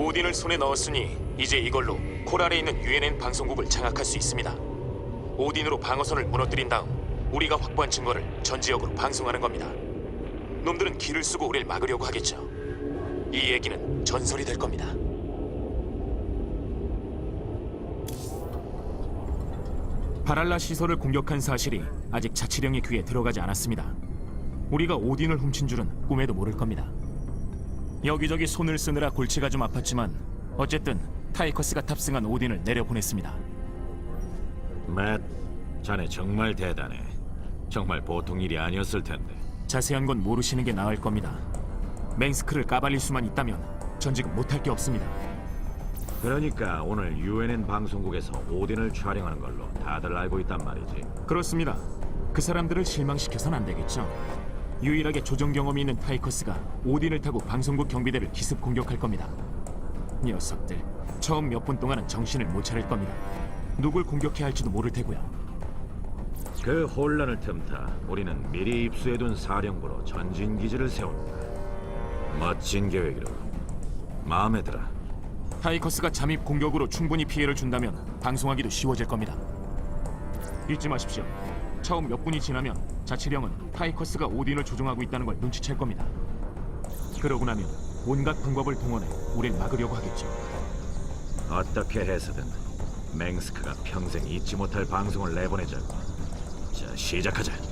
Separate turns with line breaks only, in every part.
오딘을 손에 넣었으니 이제 이걸로 코랄에 있는 UNN 방송국을 장악할 수 있습니다. 오딘으로 방어선을 무너뜨린 다음 우리가 확보한 증거를 전 지역으로 방송하는 겁니다. 놈들은 길을 쓰고 우리를 막으려고 하겠죠. 이 얘기는 전설이 될 겁니다. 바랄라 시설을 공격한 사실이 아직 자치령의 귀에 들어가지 않았습니다. 우리가 오딘을 훔친 줄은 꿈에도 모를 겁니다. 여기저기 손을 쓰느라 골치가 좀 아팠지만 어쨌든 타이커스가 탑승한 오딘을 내려보냈습니다.
맷, 자네 정말 대단해. 정말 보통 일이 아니었을 텐데.
자세한 건 모르시는 게 나을 겁니다. 맹스크를 까발릴 수만 있다면 전 지금 못할 게 없습니다.
그러니까 오늘 UNN 방송국에서 오딘을 촬영하는 걸로 다들 알고 있단 말이지.
그렇습니다. 그 사람들을 실망시켜선 안 되겠죠. 유일하게 조정 경험이 있는 타이커스가 오딘을 타고 방송국 경비대를 기습 공격할 겁니다. 녀석들 처음 몇 분 동안은 정신을 못 차릴 겁니다. 누굴 공격해야 할지도 모를 테고요.
그 혼란을 틈타 우리는 미리 입수해둔 사령부로 전진 기지를 세운다. 멋진 계획이로 마음에 들어.
타이커스가 잠입 공격으로 충분히 피해를 준다면 방송하기도 쉬워질 겁니다. 잊지 마십시오. 처음 몇 분이 지나면 자치령은 타이커스가 오딘을 조종하고 있다는 걸 눈치챌 겁니다. 그러고 나면 온갖 방법을 동원해 우릴 막으려고 하겠죠.
어떻게 해서든 맹스크가 평생 잊지 못할 방송을 내보내자고. 자, 시작하자.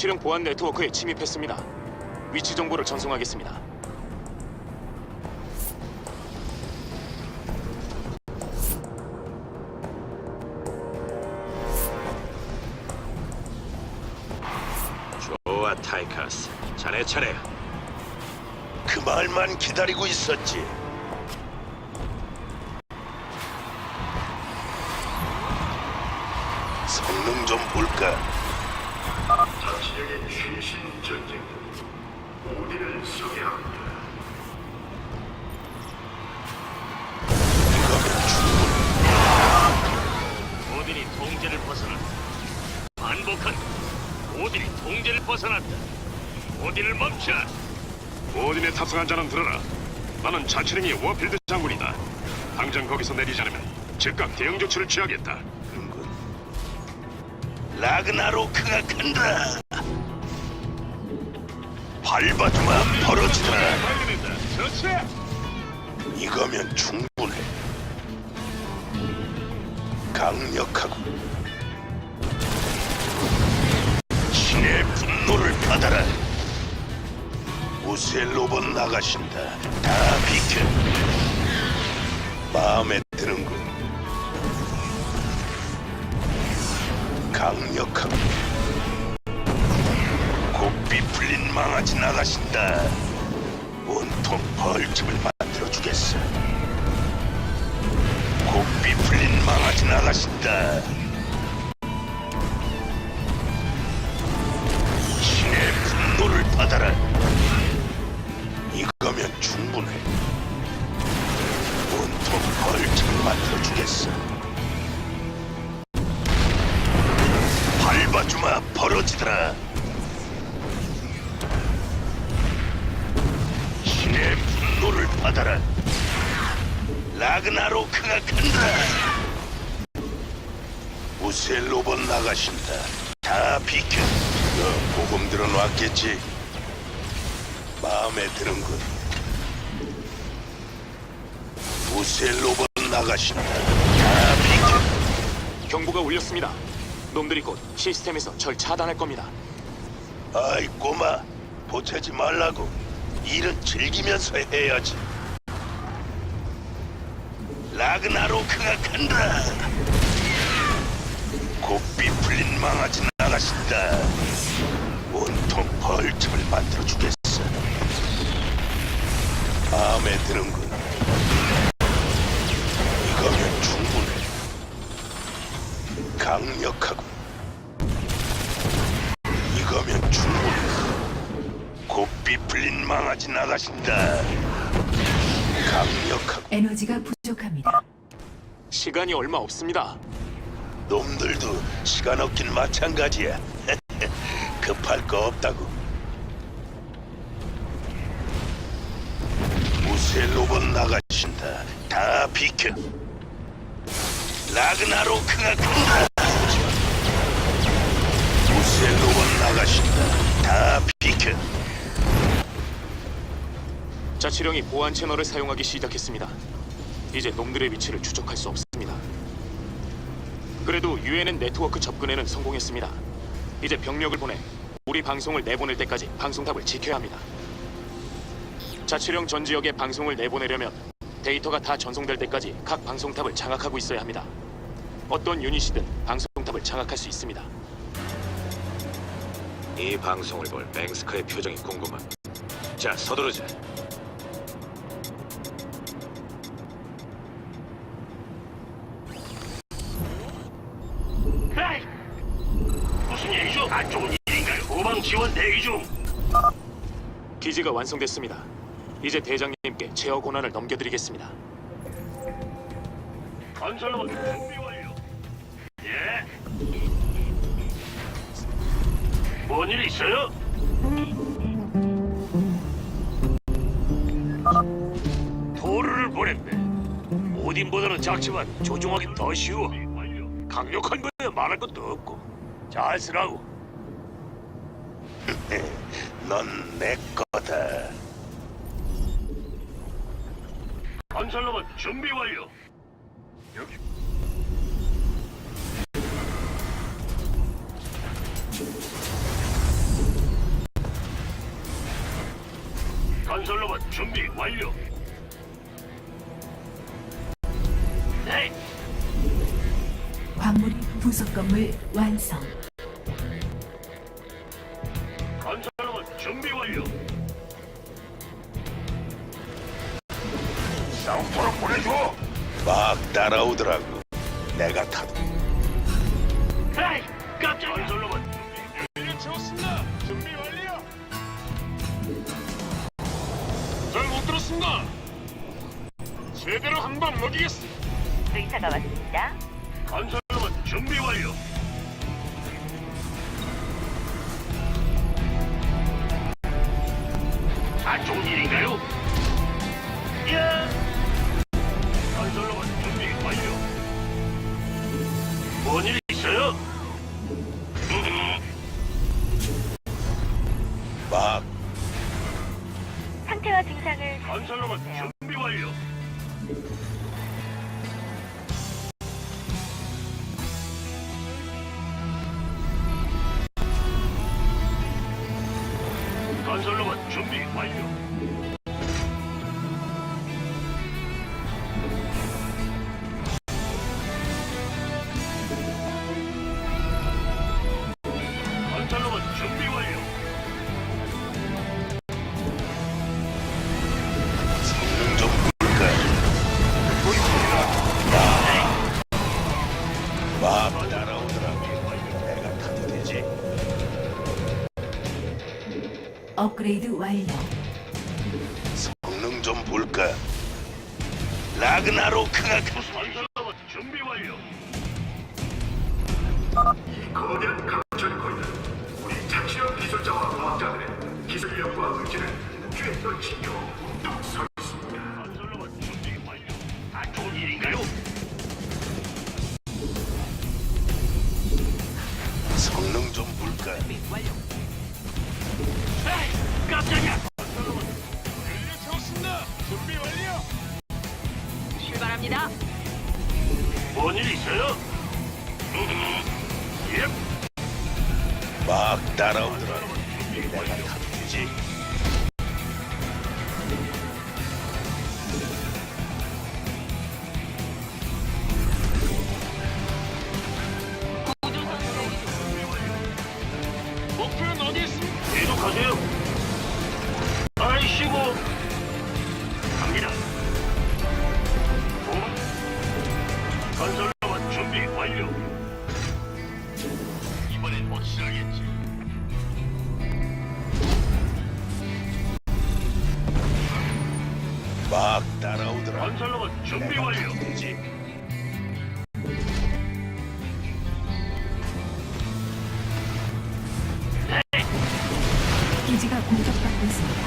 자치령 보안 네트워크에 침입했습니다. 위치 정보를 전송하겠습니다.
좋아, 타이커스. 차례 차례.
그 말만 기다리고 있었지. 성능 좀 볼까?
자치령의 최신 전쟁 오디를 소개합니다.
오딘이 통제를 벗어났다. 반복한 오딘이 통제를 벗어났다. 오딘을 멈춰.
오딘에 탑승한 자는 들어라. 나는 자치령의 워필드 장군이다. 당장 거기서 내리지 않으면 즉각 대응 조치를 취하겠다.
라그나로크가 간다. 밟아주마.
저체!
이거면 충분해. 강력하고 신의 분노를 받아라. 우셀 로봇 나가신다. 다 비켜. 마음에 받아라. 라그나로크가 간다. 우셀 로봇 나가신다. 다 비켜. 너 보금 들어놨겠지? 마음에 드는군. 우셀 로봇 나가신다. 다 비켜.
경보가 울렸습니다. 놈들이 곧 시스템에서 절 차단할 겁니다.
아이 꼬마, 보채지 말라고. 일은 즐기면서 해야지. 라그나로크가 간다. 곱비 풀린 망아지 나가신다. 온통 벌집을 만들어 주겠어. 마음에 드는군. 이거면 충분해. 강력하고 이거면 충분해. 곱비 풀린 망아지 나가신다. 강력하고
에너지가 부족합니다.
시간이 얼마 없습니다.
놈들도 시간 없긴 마찬가지야. 급할 거 없다고. 무쇠 로봇 나가신다. 다 비켜. 라그나로크가 간다. 무쇠 로봇 나가신다. 다 비켜.
자치령이 보안 채널을 사용하기 시작했습니다. 이제 놈들의 위치를 추적할 수 없습니다. 그래도 UNN 네트워크 접근에는 성공했습니다. 이제 병력을 보내 우리 방송을 내보낼 때까지 방송탑을 지켜야 합니다. 자치령 전 지역에 방송을 내보내려면 데이터가 다 전송될 때까지 각 방송탑을 장악하고 있어야 합니다. 어떤 유닛이든 방송탑을 장악할 수 있습니다.
이 방송을 볼 맹스커의 표정이 궁금한. 자, 서두르자.
기지가 완성됐습니다. 이제 대장님께 제어 권한을 넘겨드리겠습니다.
건설로봇 준비 완료. 예. 뭔일 있어요? 도르를 보냈네. 오딘보다는 작지만 조종하기 더 쉬워. 강력한 거야 말할 것도 없고. 잘 쓰라고.
넌 내 거다.
건설로봇 준비 완료. 여기. 건설로봇 준비 완료. 네,
광물이 부속 건물 완성.
막 따라오더라고. 내가 타도.
에이, 깜짝 건설로봇.
채웠습니다. 준비 완료. 잘못 들었습니다. 제대로 한 방 먹이겠습니다.
의사가 왔습니다.
건설로봇 준비 완료. 안 좋은 일인가요? 예.
업그레이드 완료.
성능 좀 볼까? 라그나로크가 가-
출발합니다.
뭔일 있어요? 예,
막 따라오더라고. 내가 타도 되지.
기지가 공격받고 있습니다.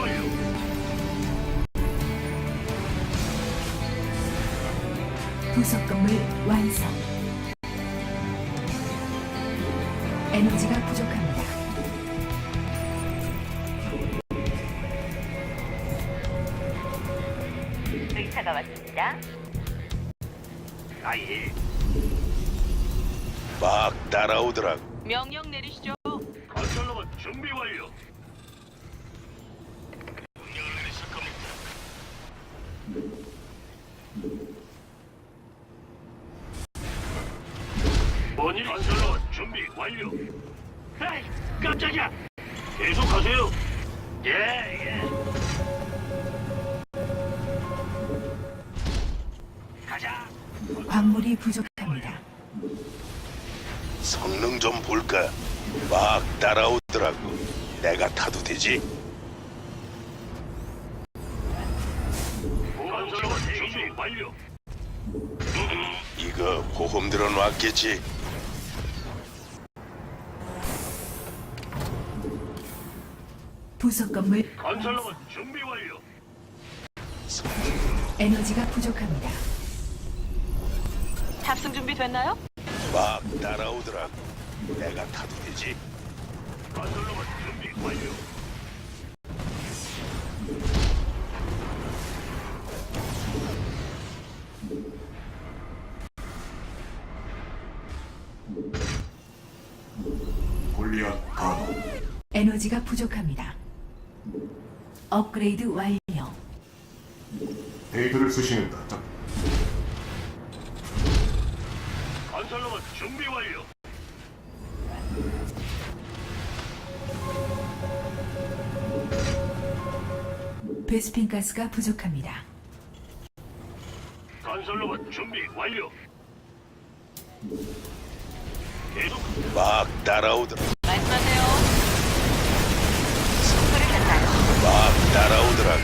완료.
부속 건물 완성. 에너지가
따라오더라.
명령 내리시죠.
건설로봇 준비 완료. 명령을 내리실 겁니까? 뭔일 건설로봇 준비 완료. 에이, 깜짝이야. 계속 하세요. 예, 예. 가자.
광물이 부족합니다.
성능 좀 볼까? 막 따라오더라고. 내가 타도 되지?
건설로봇 준비 완료.
이거 보험 들어놨겠지?
부속 건물
건설로봇 준비 완료.
에너지가 부족합니다.
탑승 준비 됐나요?
막 따라오더라고. 내가 타도 되지?
건설로봇 준비 완료.
에너지가 부족합니다. 업그레이드 완료.
데이터를 수신했다.
베스핀 가스가 부족합니다.
건설로봇 준비 완료. 계속
막 따라오더라.
말씀하세요.
막 따라오더라고.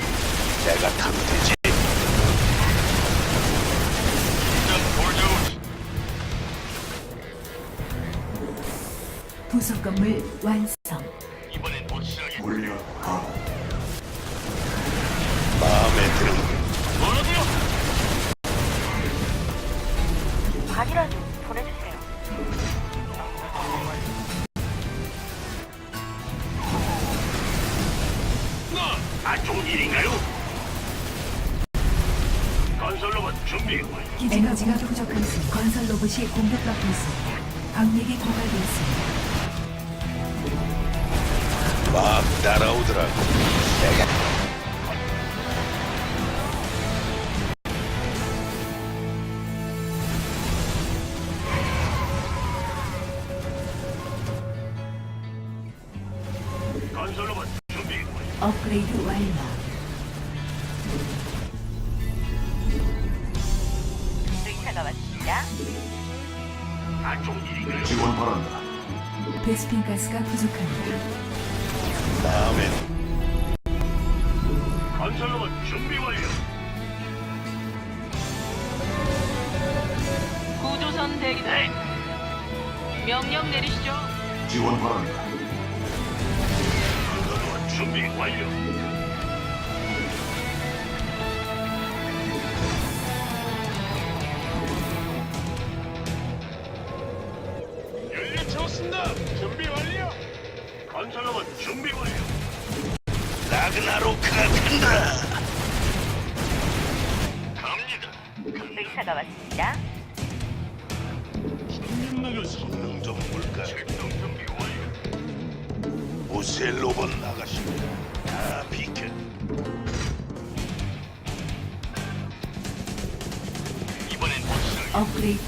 내가 타도 되지?
부속 건물 완성. 업그레이드 완료.
의사가 왔습니다.
안 좋은 일인가요?
지원 바란다.
베스핀 가스가 부족합니다.
마음에
건설로봇 준비 완료.
구조선 대기 중. 명령 내리시죠.
지원 바란다.
준비 완료. 연료 채웠습니다. 준비 완료. 건설로봇 준비 완료.
라그나로크가 간다.
갑니다.
의사가 왔습니다.
성능 좀 볼까?
출동 준비
보스의 로봇 나가시면 다. 아, 비켜.
이번엔 보스를
업그레이드.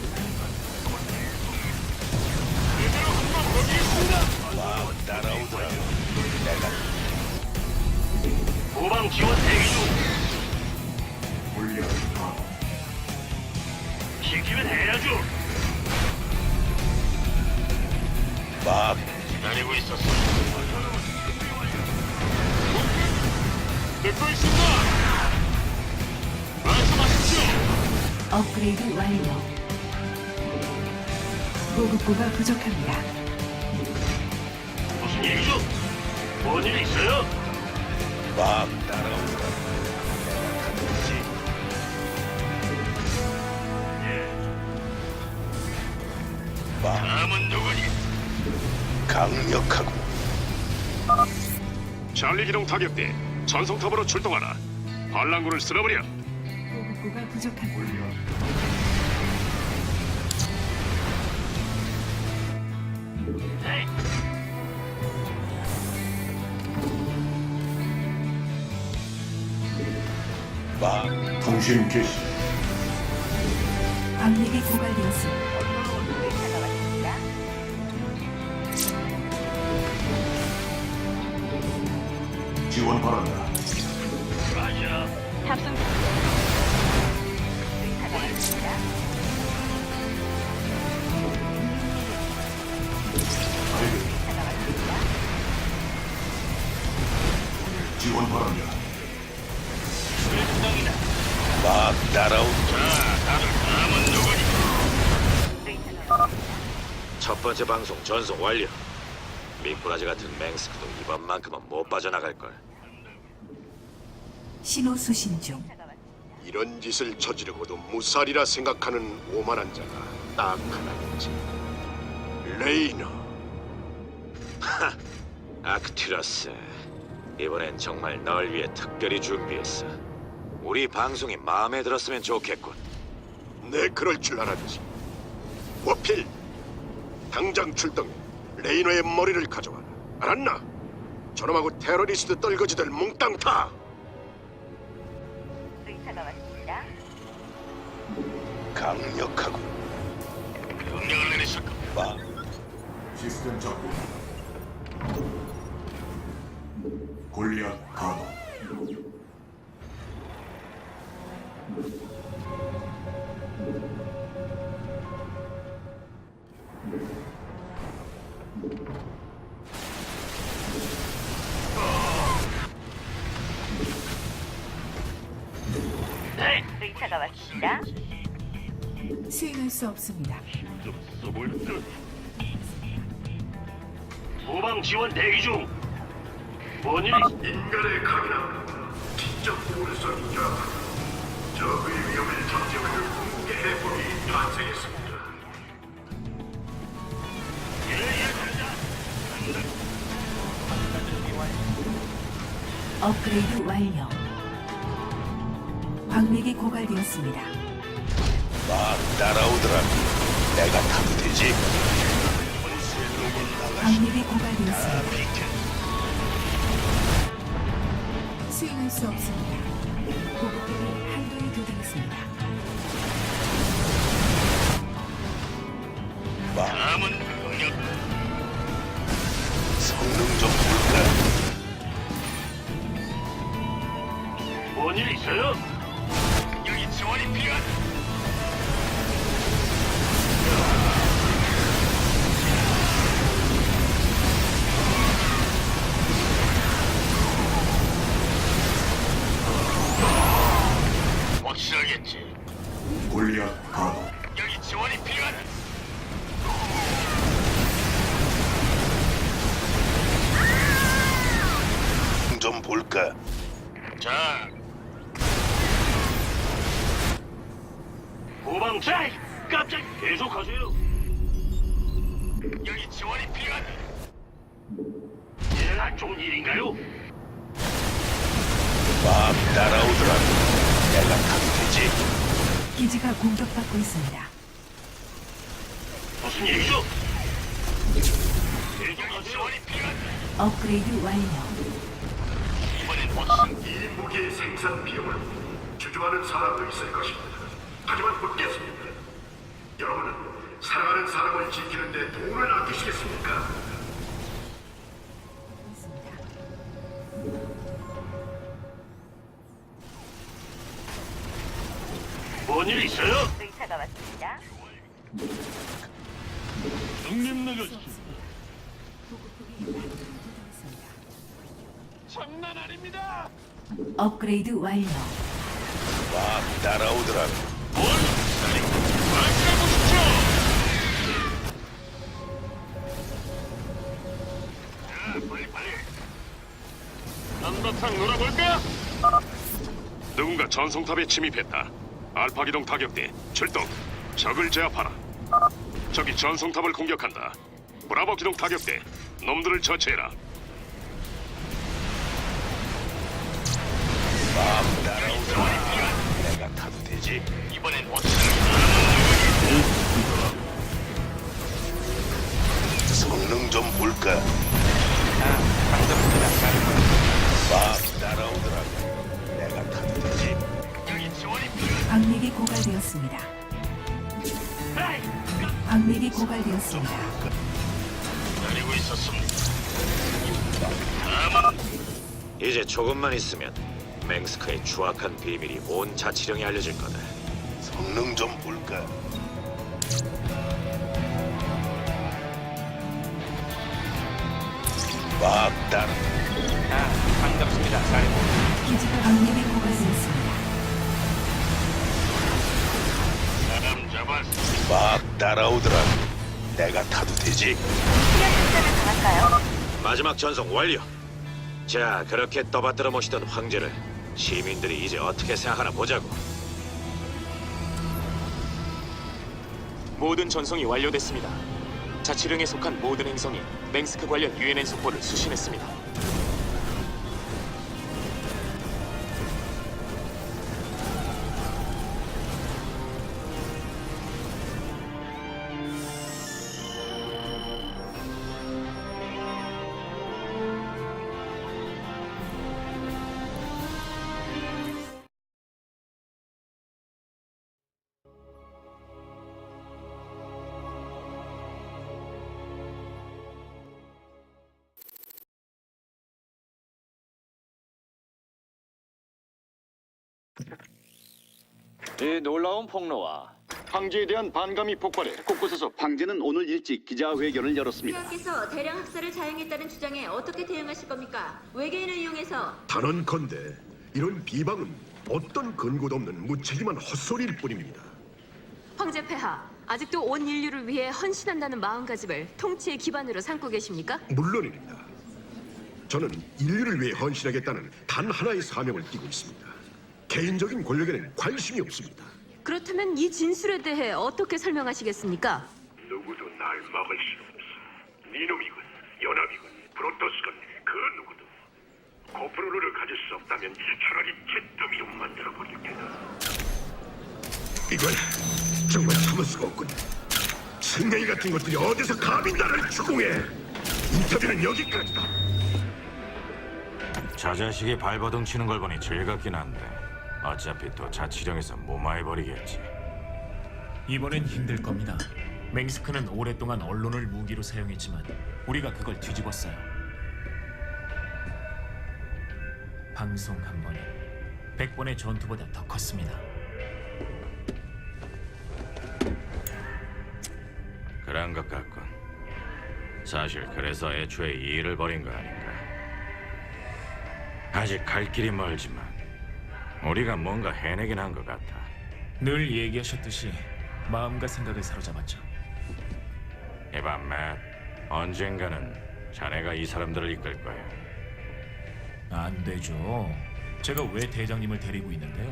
지키면 해야죠.
막.
기다리고 있었어.
듣고 있습니다. 말씀하십시오.
업그레이드 완료. 보급고가 부족합니다.
무슨 일이죠? 뭔일 있어요?
막 따라오더라고. 내가 타든지 막
다음은 누구니?
강력하고
찰리 기동 타격대 전송탑으로 출동하라. 반란군을 쓸어버려.
보급고가 부족합니다.
막
통신 개시.
광맥이 고갈되었습니다.
번째 방송 전송 완료. 미꾸라지 같은 맹스크도 이번만큼은 못 빠져나갈 걸.
신호 수신 중.
이런 짓을 저지르고도 무살이라 생각하는 오만한 자가 딱 하나 있지. 레이너.
아크티러스. 이번엔 정말 널 위해 특별히 준비했어. 우리 방송이 마음에 들었으면 좋겠군.
내 그럴 줄 알았지. 워필, 당장 출동해 레이너의 머리를 가져와라. 알았나? 저놈하고 테러리스트 떨거지들 몽땅 타.
의사가 왔습니다.
강력하고
명령을 내리실
까막
시스템 작동. 골리앗 가동.
수 없습니다.
써볼 듯. 후방 지원 대기 중. 뭔 일이?
인간의 강이나 진짜 여 적의 위험을 잠재우는 궁극의 해법이 탄생했습니다.
업그레이드 완료. 광맥이 고갈되었습니다.
막 따라오더라고. 내가 타도 되지?
광맥이 고갈되었습니다. 수행할 수 없습니다. 보급고가 한도에 도달했습니다.
막
다음은 명령.
성능 좀 볼까?
뭔일 있어요? 여기 지원이 필요한.
골리앗
나라를
지키는데 도움을 아끼시겠습니까?
뭔일 있어요?
의사가 왔습니다.
중립나가시 장난 아닙니다.
업그레이드 완료.
막 따라오더라고.
한바탕 놀아볼까? 누군가 전송탑에 침입했다. 알파 기동 타격대 출동. 적을 제압하라. 적이 전송탑을 공격한다. 브라보 기동 타격대 놈들을 처치해라.
막 따라오더라고. 내가 타도 되지?
이번엔
성능 좀 볼까? 막 따라오더라고. 내가 타도 되지?
광맥이 고갈되었습니다. 광맥이 고갈되었습니다.
기다리고 있었습니다.
이제 조금만 있으면 맹스크의 추악한 비밀이 온 자치령에 알려질 거다.
성능 좀 볼까? 막 따라.
기지가 광맥이 고갈되었습니다.
사람 잡았어.
막 따라오더라고. 내가 타도 되지?
강할까요?
마지막 전송 완료. 자, 그렇게 떠받들어 모시던 황제를 시민들이 이제 어떻게 생각하나 보자고.
모든 전송이 완료됐습니다. 자치령에 속한 모든 행성이 맹스크 관련 유엔엔 속보를 수신했습니다.
이 놀라운 폭로와
황제에 대한 반감이 폭발해 곳곳에서
황제는 오늘 일찍 기자회견을 열었습니다.
께서 대량 학살을 자행했다는 주장에 어떻게 대응하실 겁니까? 외계인을 이용해서
단언컨대 이런 비방은 어떤 근거도 없는 무책임한 헛소리일 뿐입니다.
황제 폐하 아직도 온 인류를 위해 헌신한다는 마음가짐을 통치의 기반으로 삼고 계십니까?
물론입니다. 저는 인류를 위해 헌신하겠다는 단 하나의 사명을 띠고 있습니다. 개인적인 권력에는 관심이 없습니다.
그렇다면 이 진술에 대해 어떻게 설명하시겠습니까?
누구도 날 막을 수 없어. 니놈이건 연합이건 프로토스건 그 누구도 코프로를 가질 수 없다면 차라리 잿더미로 만들어 버릴 테다.
이건 정말 참을 수가 없군. 승냥이 같은 것들이 어디서 감히 나를 추궁해? 인터뷰는 여기까지다.
저 자식이 발버둥 치는 걸 보니 즐겁긴 한데 어차피 또 자치령에서 무마해버리겠지.
이번엔 힘들 겁니다. 맹스크는 오랫동안 언론을 무기로 사용했지만 우리가 그걸 뒤집었어요. 방송 한 번이 100번의 전투보다 더 컸습니다.
그런 것 같군. 사실 그래서 애초에 이 일을 벌인 거 아닌가. 아직 갈 길이 멀지만 우리가 뭔가 해내긴 한 것 같아.
늘 얘기하셨듯이 마음과 생각을 사로잡았죠.
이봐, 맷. 언젠가는 자네가 이 사람들을 이끌 거야.
안 되죠. 제가 왜 대장님을 데리고 있는데요?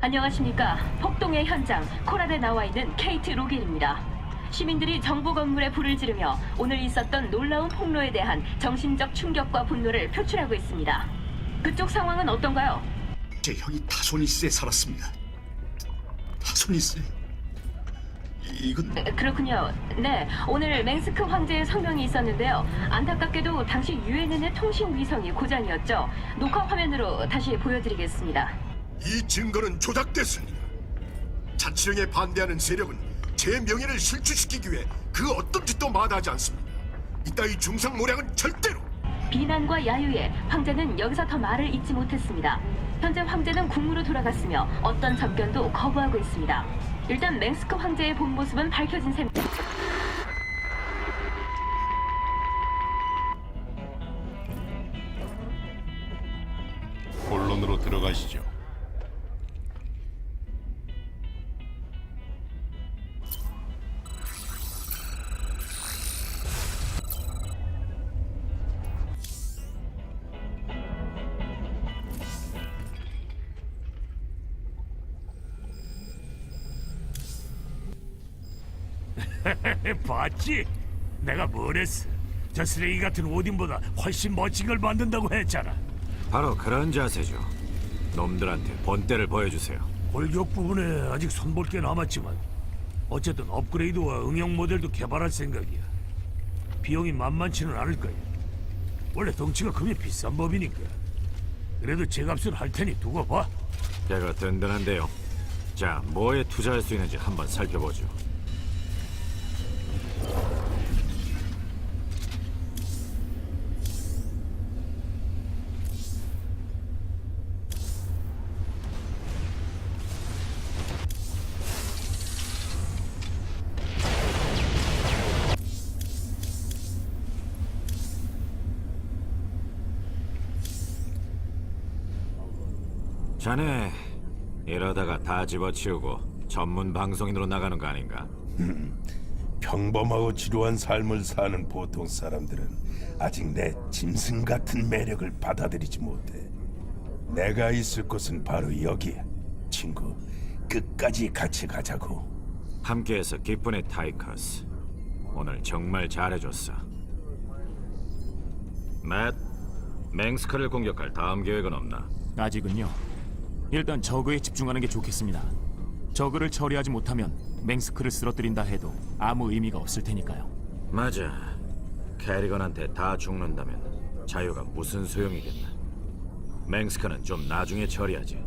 안녕하십니까. 폭동의 현장 코랄에 나와 있는 케이트 로긴입니다. 시민들이 정부 건물에 불을 지르며 오늘 있었던 놀라운 폭로에 대한 정신적 충격과 분노를 표출하고 있습니다. 그쪽 상황은 어떤가요?
제 형이 타소니스에 살았습니다. 타소니스
이건
에, 그렇군요. 네, 오늘 맹스크 황제의 성명이 있었는데요. 안타깝게도 당시 UNN의 통신 위성이 고장이었죠. 녹화 화면으로 다시 보여드리겠습니다.
이 증거는 조작됐습니다. 자치령에 반대하는 세력은 제 명예를 실추시키기 위해 그 어떤 짓도 마다하지 않습니다. 이따위 중상모략은 절대로
비난과 야유에 황제는 여기서 더 말을 잇지 못했습니다. 현재 황제는 궁으로 돌아갔으며 어떤 접견도 거부하고 있습니다. 일단 맹스크 황제의 본 모습은 밝혀진 셈입니다.
봤지? 내가 뭐랬어? 저 쓰레기 같은 오딘보다 훨씬 멋진 걸 만든다고 했잖아.
바로 그런 자세죠. 놈들한테 본때를 보여주세요.
골격 부분에 아직 손볼 게 남았지만 어쨌든 업그레이드와 응용 모델도 개발할 생각이야. 비용이 만만치는 않을 거야. 원래 덩치가 크면 비싼 법이니까. 그래도 제값을 할 테니 두고 봐.
배가 든든한데요. 자, 뭐에 투자할 수 있는지 한번 살펴보죠. 자네 이러다가 다 집어치우고 전문 방송인으로 나가는 거 아닌가?
평범하고 지루한 삶을 사는 보통 사람들은 아직 내 짐승 같은 매력을 받아들이지 못해. 내가 있을 곳은 바로 여기야, 친구. 끝까지 같이 가자고.
함께해서 기쁜의 타이커스. 오늘 정말 잘해줬어. 맷, 맹스크를 공격할 다음 계획은 없나?
아직은요. 일단 저그에 집중하는 게 좋겠습니다. 저그를 처리하지 못하면 맹스크를 쓰러뜨린다 해도 아무 의미가 없을 테니까요.
맞아. 캐리건한테 다 죽는다면 자유가 무슨 소용이겠나? 맹스크는 좀 나중에 처리하지.